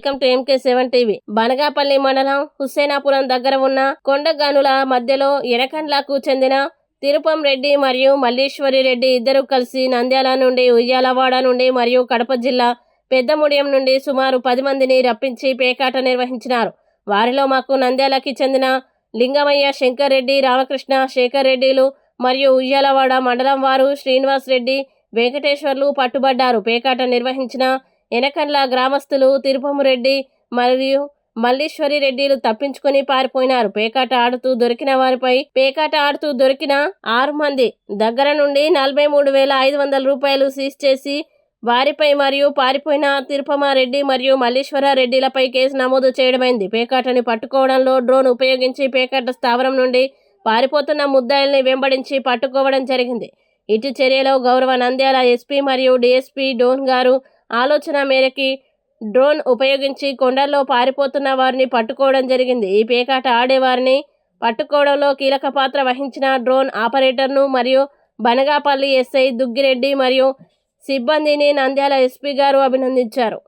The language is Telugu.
Welcome to M K seven TV Banaganapalli మండలం హుస్సేనాపురం దగ్గర ఉన్న కొండగనుల మధ్యలో ఎరకండ్లకు చెందిన తిరుపం రెడ్డి మరియు మల్లీశ్వరి రెడ్డి ఇద్దరు కలిసి నంద్యాల నుండి ఉయ్యాలవాడ నుండి మరియు కడప జిల్లా పెద్దముడియం నుండి సుమారు పది మందిని రప్పించి పేకాట నిర్వహించినారు. వారిలో మాకు నంద్యాలకి చెందిన లింగమయ్య శంకర్ రెడ్డి రామకృష్ణ శేఖర్ రెడ్డిలు మరియు ఉయ్యాలవాడ మండలం వారు శ్రీనివాస్ రెడ్డి వెంకటేశ్వర్లు పట్టుబడ్డారు. పేకాట నిర్వహించిన ఎనకండ్ల గ్రామస్తులు తిరుపమురెడ్డి మరియు మల్లీశ్వరి రెడ్డిలు తప్పించుకొని పారిపోయినారు. పేకాట ఆడుతూ దొరికిన వారిపై పేకాట ఆడుతూ దొరికిన ఆరు మంది దగ్గర నుండి నలభై మూడు వేల ఐదు వందల రూపాయలు సీజ్ చేసి వారిపై మరియు పారిపోయిన తిరుపమారెడ్డి మరియు మల్లీశ్వర రెడ్డిలపై కేసు నమోదు చేయడమైంది. పేకాటని పట్టుకోవడంలో డ్రోన్ ఉపయోగించి పేకాట స్థావరం నుండి పారిపోతున్న ముద్దాయిల్ని వెంబడించి పట్టుకోవడం జరిగింది. ఇటు చర్యలో గౌరవ నంద్యాల ఎస్పీ మరియు డిఎస్పీ డోన్ గారు ఆలోచన మేరకి డ్రోన్ ఉపయోగించి కొండల్లో పారిపోతున్న వారిని పట్టుకోవడం జరిగింది. ఈ పేకాట ఆడేవారిని పట్టుకోవడంలో కీలక పాత్ర వహించిన డ్రోన్ ఆపరేటర్ను మరియు బనగాపల్లి ఎస్ఐ దుగ్గిరెడ్డి మరియు సిబ్బందిని నంద్యాల ఎస్పీ గారు అభినందించారు.